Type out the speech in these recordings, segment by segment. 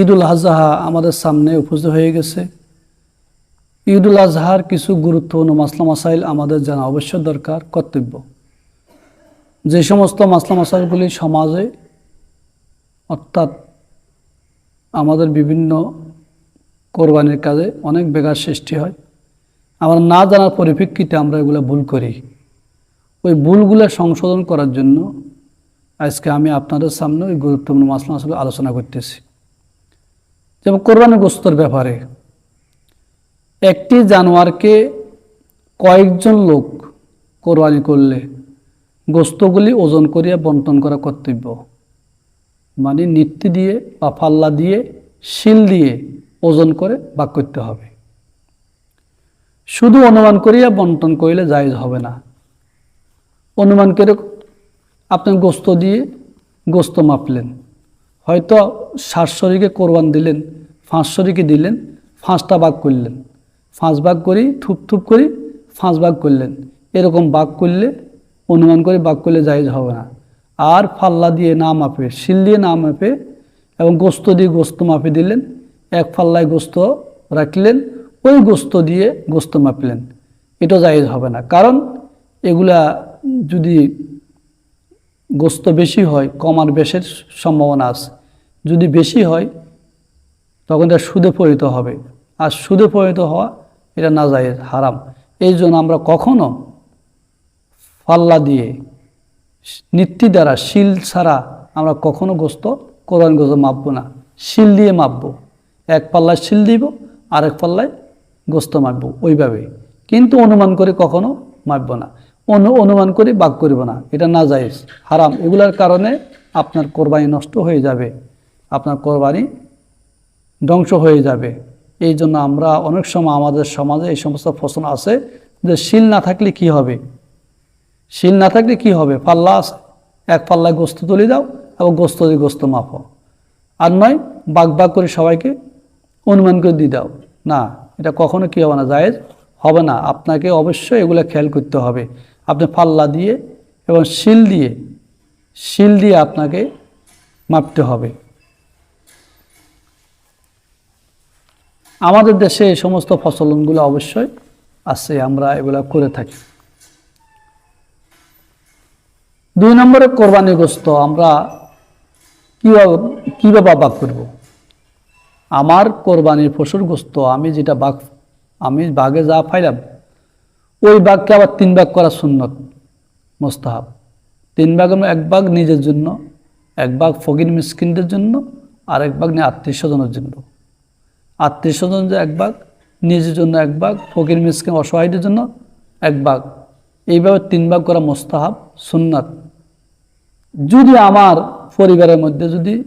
ঈদুল আজহা আমাদের সামনে উপস্থিত হয়ে গেছে। ঈদুল আজহার কিছু গুরুত্বপূর্ণ মাসলা মাসাইল আমাদের জানা অবশ্য দরকার, কর্তব্য। যে সমস্ত মাসলা মাসাইলগুলি সমাজে, অর্থাৎ আমাদের বিভিন্ন কোরবানির কাজে অনেক বেকার সৃষ্টি হয়। আমরা না জানার পরিপ্রেক্ষিতে আমরা এগুলো ভুল করি। ওই ভুলগুলো সংশোধন করার জন্য আজকে আমি আপনাদের সামনে ওই গুরুত্বপূর্ণ মাসলা মাসাইল আলোচনা করতেছি। যেমন কোরবানি গোস্তর ব্যাপারে। একটি জানোয়ারকে কয়েকজন লোক কোরবানি করলে গোস্তগুলি ওজন করিয়া বন্টন করা কর্তব্য। মানে নিত্যি দিয়ে বা ফাল্লা দিয়ে, শিল দিয়ে ওজন করে ভাগ করতে হবে। শুধু অনুমান করিয়া বন্টন করিলে জায়জ হবে না। অনুমান করে আপনি গোস্ত দিয়ে গোস্ত মাপলেন। হয়তো ষাট শরীকে কোরবান দিলেন, পাঁচ শরীকে দিলেন, পাঁচটা ভাগ করলেন। পাঁচ ভাগ করি থুপ থুপ করি পাঁচ ভাগ করলেন। এরকম বাঘ করলে, অনুমান করে ভাগ করলে জায়জ হবে না। আর ফাল্লা দিয়ে না মাপে, শিল দিয়ে না মাপে এবং গোস্ত দিয়ে গোস্ত মাপে দিলেন, এক ফাল্লায় গোস্ত রাখলেন, ওই গোস্ত দিয়ে গোস্ত মাপলেন। এটা জায়েজ হবে না। কারণ এগুলা যদি গোস্ত বেশি হয় কমার বেশের সম্ভাবনা আছে। যদি বেশি হয়, তখন এটা সুদে পরিণত হবে। আর সুদে পরিণত হওয়া, এটা না যায় হারাম। এই জন্য আমরা কখনো ফাল্লা দিয়ে নিত্যি দ্বারা শিল ছাড়া আমরা কখনো গোস্ত, কোরআন গোস্ত মাপবো না। শিল দিয়ে মাপবো। এক পাল্লায় শিল দিব আর এক পাল্লায় গোস্ত মাপবো, ওইভাবে। কিন্তু অনুমান করে কখনো মাপবো না। অনু, অনুমান করে বাক করিব না। এটা না যায় হারাম। এগুলার কারণে আপনার কোরবানি নষ্ট হয়ে যাবে। আপনার কোরবানি ধ্বংস হয়ে যাবে। এই জন্য আমরা অনেক সময় আমাদের সমাজে এই সমস্ত ফসল আছে যে শিল না থাকলে কি হবে? শিল না থাকলে কি হবে? পাল্লা আছে। এক পাল্লায় গোস্ত তুলে দাও এবং গোস্ত দিয়ে গোস্ত মাপো। আর নয় বাগ বাগ করে সবাইকে অনুমান করে দিয়ে দাও। না, এটা কখনো কী হবে না, জায়েজ হবে না। আপনাকে অবশ্যই এগুলো খেয়াল করতে হবে। আপনি পাল্লা দিয়ে এবং শিল দিয়ে শিল দিয়ে আপনাকে মাপতে হবে। আমাদের দেশে এই সমস্ত ফসলনগুলো অবশ্যই আছে, আমরা এগুলো করে থাকি। দুই নম্বরে কোরবানি গোস্ত আমরা কীভাবে কীভাবে বাক করব? আমার কোরবানির পশুর গোস্ত আমি যেটা বাঘ, আমি বাঘে যা পাইলাম, ওই বাঘকে আবার তিন ভাগ করা সুন্নত, মোস্তাহাব। তিন ভাগের এক ভাগ নিজের জন্য, এক ভাগ ফকির মিসকিনদের জন্য, আর এক ভাগ নিয়ে আত্মীয় স্বজনের জন্য। আত্মীয় স্বজন যে এক ভাগ, নিজের জন্য এক ভাগ, ফকির মিসকিন অসহায়দের জন্য এক ভাগ। এইভাবে তিন ভাগ করা মোস্তাহাব, সুন্নাত। যদি আমার পরিবারের মধ্যে যদি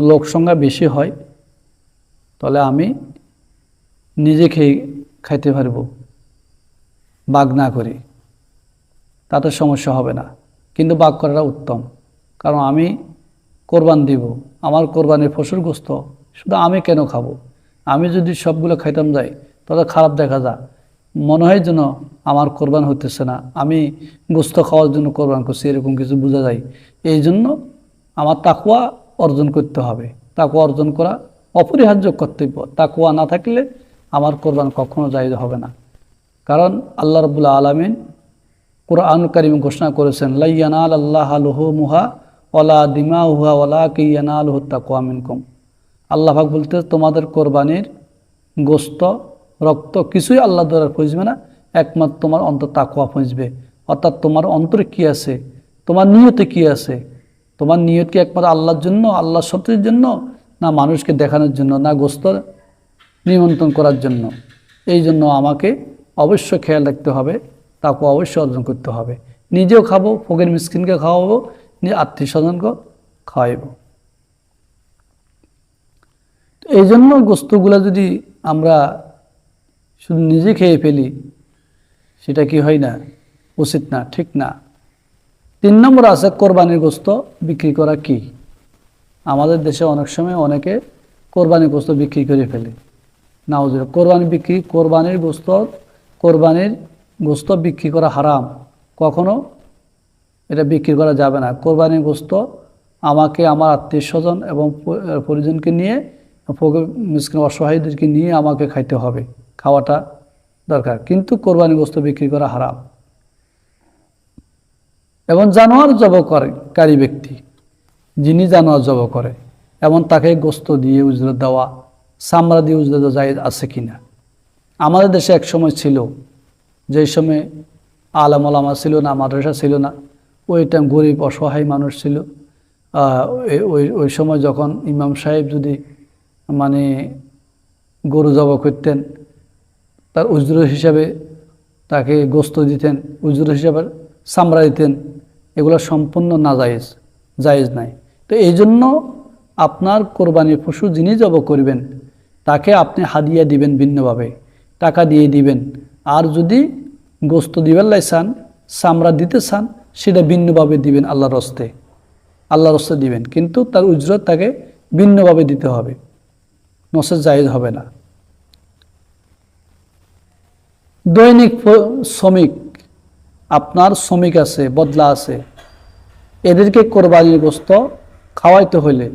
লোক সংখ্যা বেশি হয়, তাহলে আমি নিজে খেয়ে খাইতে পারব বাঘ না করি। তাতে সমস্যা হবে না। কিন্তু বাঘ করাটা উত্তম। কারণ আমি কোরবান দিব, আমার কোরবানির ফসল শুধু আমি কেন খাব? আমি যদি সবগুলো খাইতাম যাই, তাহলে খারাপ দেখা যায় মনে হয় যেন আমার কোরবান হতেছে না। আমি গোস্ত খাওয়ার জন্য কোরবান করছি, এরকম কিছু বোঝা যায়। এই জন্য আমার তাকুয়া অর্জন করতে হবে। তাকুয়া অর্জন করা অপরিহার্য কর্তব্য। তাকুয়া না থাকলে আমার কোরবান কখনো জায়জ হবে না। কারণ আল্লাহ রবুল্লা আলমিন কোরআন করিম ঘোষণা করেছেন লাইয়ানাল আল্লাহ আলহ মুহা ওলা দিমা উহা ওলা কিয়ানা আলহ তাকুয়া আল্লাহ ভাগ বলতে তোমাদের কোরবানির গোস্ত, রক্ত কিছুই আল্লাহ দ্বারা পৌঁছবে না, একমাত্র তোমার অন্তর তাকুয়া পৌঁছবে। অর্থাৎ তোমার অন্তরে কী আছে? তোমার নিয়তে কি আছে? তোমার নিয়ত কি একমাত্র আল্লাহর জন্য, আল্লাহর সত্যের জন্য, না মানুষকে দেখানোর জন্য, না গোস্ত নিমন্ত্রণ করার জন্য? এই জন্য আমাকে অবশ্য খেয়াল রাখতে হবে তাকে অবশ্যই অর্জন করতে হবে। নিজেও খাব, ফকির মিসকিনকে খাওয়াবো আত্মীয় স্বজনকে খাওয়াইব এই জন্য গোস্তগুলো যদি আমরা শুধু নিজে খেয়ে ফেলি, সেটা কি হয় না? উচিত না, ঠিক না। তিন নম্বর আছে, কোরবানির গোস্ত বিক্রি করা কি? আমাদের দেশে অনেক সময় অনেকে কোরবানির গোস্ত বিক্রি করে ফেলে। নাওজুর কোরবানি বিক্রি, কোরবানির গোস্ত কোরবানির গোস্ত বিক্রি করা হারাম। কখনো এটা বিক্রি করা যাবে না। কোরবানির গোস্ত আমাকে, আমার আত্মীয় স্বজন এবং পরিজনকে নিয়ে মিসকিন অসহায়দেরকে নিয়ে আমাকে খাইতে হবে। খাওয়াটা দরকার। কিন্তু কোরবানি বস্তু বিক্রি করা হারাম। এবং জানোয়ার জব করে কারী ব্যক্তি। যিনি জানোয়ার জব করে। এবং তাকে গোস্ত দিয়ে উজরত দেওয়া, চামড়া দিয়ে উজরত দেওয়া যায় আছে কিনা? আমাদের দেশে এক সময় ছিল যেই সময় আলাম আলামা ছিল না, মাদ্রাসা ছিল না, ওই টাইম গরিব অসহায় মানুষ ছিল। ওই ওই সময় যখন ইমাম সাহেব যদি মানে গরু জব করতেন, তার উজর হিসাবে তাকে গোস্ত দিতেন, উজর হিসাবে চামড়া দিতেন, এগুলো সম্পূর্ণ না জায়েজ জায়েজ নাই। তো এই জন্য আপনার কোরবানি পশু যিনি জব করবেন, তাকে আপনি হাদিয়া দিবেন ভিন্নভাবে, টাকা দিয়ে দিবেন। আর যদি গোস্ত দিবেন চান, চামড়া দিতে চান, সেটা ভিন্নভাবে দিবেন আল্লাহর রস্তে আল্লাহর রস্তে দিবেন। কিন্তু তার উজরত তাকে ভিন্নভাবে দিতে হবে। নসে জায়েজ হবে না। দৈনিক শ্রমিক, আপনার শ্রমিক আছে, বদলা আছে, এদেরকে কোরবানির গোস্ত খাওয়াইতে হলে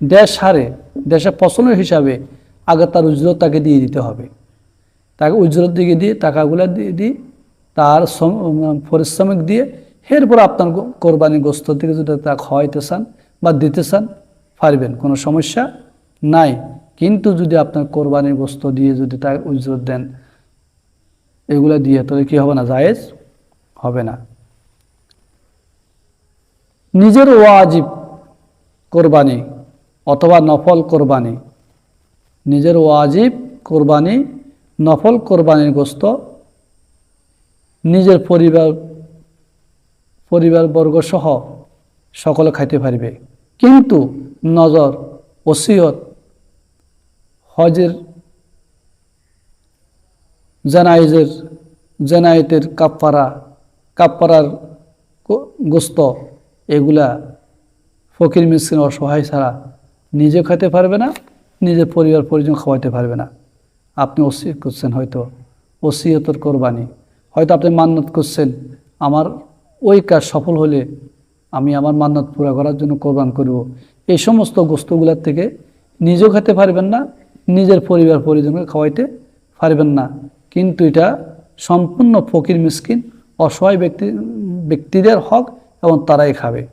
দেশ হারে, দেশে ফসলের হিসাবে আগে তার উজরত তাকে দিয়ে দিতে হবে। তাকে উজরত দিকে দিয়ে টাকাগুলো দিয়ে দিয়ে তার পরিশ্রমিক দিয়ে এরপর আপনার কোরবানি গোস্ত থেকে যদি তা খাওয়াইতে চান বা দিতে চান, পারবেন, কোনো সমস্যা নাই। কিন্তু যদি আপনার কোরবানির গোস্ত দিয়ে যদি তার উজরত দেন, এগুলো দিয়ে, তাহলে কি হবে না? জায়েজ হবে না। নিজের ওয়াজিব কোরবানি অথবা নফল কোরবানি, নিজের ওয়াজিব কোরবানি, নফল কোরবানির গোস্ত নিজের পরিবার পরিবারবর্গ সহ সকলে খাইতে পারবে। কিন্তু নজর, ওসিয়ত হজের জানাইজের জানাইতের কাপ্পারা কাপ্পারার গোস্ত, এগুলা ফকির মিসকিন অসহায় ছাড়া নিজে খেতে পারবে না, নিজের পরিবার পরিজন খাওয়াইতে পারবে না। আপনি ওসিয়ত করছেন হয়তো, ওসিয়তর কোরবানি। হয়তো আপনি মান্নত করছেন, আমার ওই কাজ সফল হলে আমি আমার মান্নত পুরা করার জন্য কোরবান করব। এই সমস্ত গোস্তগুলোর থেকে নিজেও খেতে পারবেন না নিজের পরিবার পরিজনকে খাওয়াইতে পারবেন না। কিন্তু এটা সম্পূর্ণ ফকির মিসকিন, অসহায় ব্যক্তি, ব্যক্তিদের হক এবং তারাই খাবে।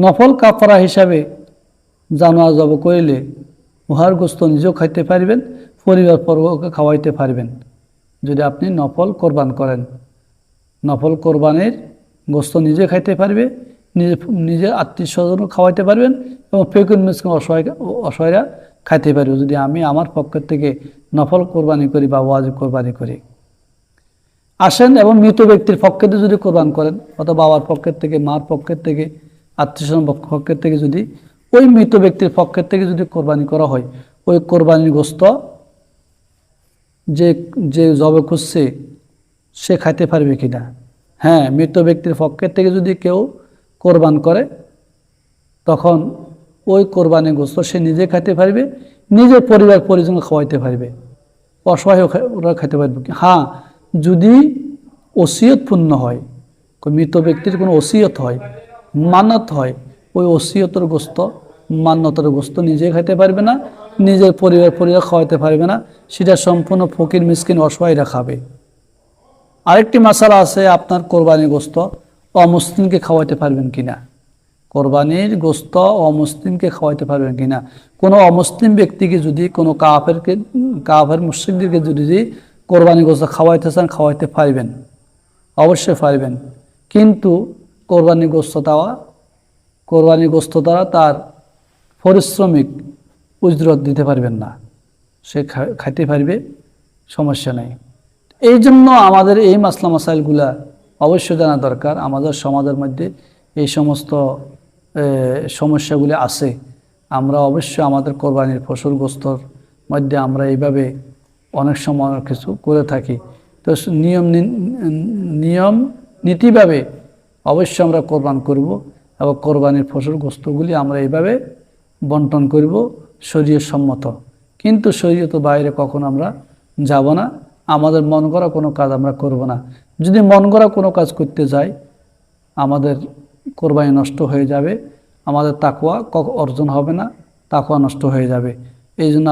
নফল কাপড়া হিসাবে জানোয়ার জব করিলে উহার গোস্ত নিজেও খাইতে পারবেন, পরিবার পর্বকে খাওয়াইতে পারবেন। যদি আপনি নফল কোরবান করেন, নফল কোরবানের গোস্ত নিজে খাইতে পারবে, নিজে, নিজের আত্মীয় স্বজনও খাওয়াইতে পারবেন এবং ফেকুল মিসকিন অসহায় অসহায়রা খাইতে পারবে। যদি আমি আমার পক্ষের থেকে নফল কোরবানি করি বা ওয়াজিব কোরবানি করি। আসেন এবং মৃত ব্যক্তির পক্ষে যদি কোরবান করেন, অথবা বাবার পক্ষের থেকে, মার পক্ষের থেকে আত্মীয় পক্ষের থেকে যদি ওই মৃত ব্যক্তির পক্ষের থেকে যদি কোরবানি করা হয়, ওই কোরবানির গোস্ত যে যে জবে খুঁজছে, সে খাইতে পারবে কি না হ্যাঁ মৃত ব্যক্তির পক্ষের থেকে যদি কেউ কোরবান করে, তখন ওই কোরবানি গোস্ত সে নিজে খাইতে পারবে, নিজের পরিবার পরিজন খাওয়াইতে পারবে। অসহায় ওরা খাইতে পারবে? হ্যাঁ যদি ওসিয়ত পূর্ণ হয় মৃত ব্যক্তির কোনো ওসিয়ত হয় মানত হয়, ওই ওসিয়তের গোস্ত মান্যতের গোস্ত নিজে খাইতে পারবে না, নিজের পরিবার পরিবার খাওয়াইতে পারবে না, সেটা সম্পূর্ণ ফকির, মিসকিন, অসহায়রা খাবে। আরেকটি মশালা আছে আপনার কোরবানি গোস্ত, অমুসলিমকে খাওয়াইতে পারবেন কিনা? কোরবানির গোস্ত অমুসলিমকে খাওয়াইতে পারবেন কিনা? কোনো অমুসলিম ব্যক্তিকে যদি, কোনো কাফেরকে, কাফের মুসলিমদেরকে যদি কোরবানি গোস্ত খাওয়াইতে চান, খাওয়াইতে পারবেন অবশ্যই পারবেন কিন্তু কোরবানি গোস্ত দেওয়া কোরবানি গোস্ত দ্বারা তার পরিশ্রমিক উজরত দিতে পারবেন না। সে খাইতে পারবে, সমস্যা নেই। এই জন্য আমাদের এই মাসলা মাসাইলগুলা অবশ্যই জানা দরকার। আমাদের সমাজের মধ্যে এই সমস্ত সমস্যাগুলি আছে। আমরা অবশ্যই আমাদের কোরবানির ফসল গোস্তর মধ্যে আমরা এইভাবে অনেক সময় কিছু করে থাকি। তো নিয়ম নিয়ম নীতিভাবে অবশ্যই আমরা কোরবান করব এবং কোরবানির ফসল গোস্তগুলি আমরা এইভাবে বন্টন করব শরীর সম্মত কিন্তু শরীয়ত বাইরে কখনো আমরা যাব না। আমাদের মন করা কোনো কাজ আমরা করব না। যদি মন করা কোনো কাজ করতে যাই, আমাদের কোরবানি নষ্ট হয়ে যাবে। আমাদের তাকুয়া অর্জন হবে না তাকুয়া নষ্ট হয়ে যাবে। এই জন্য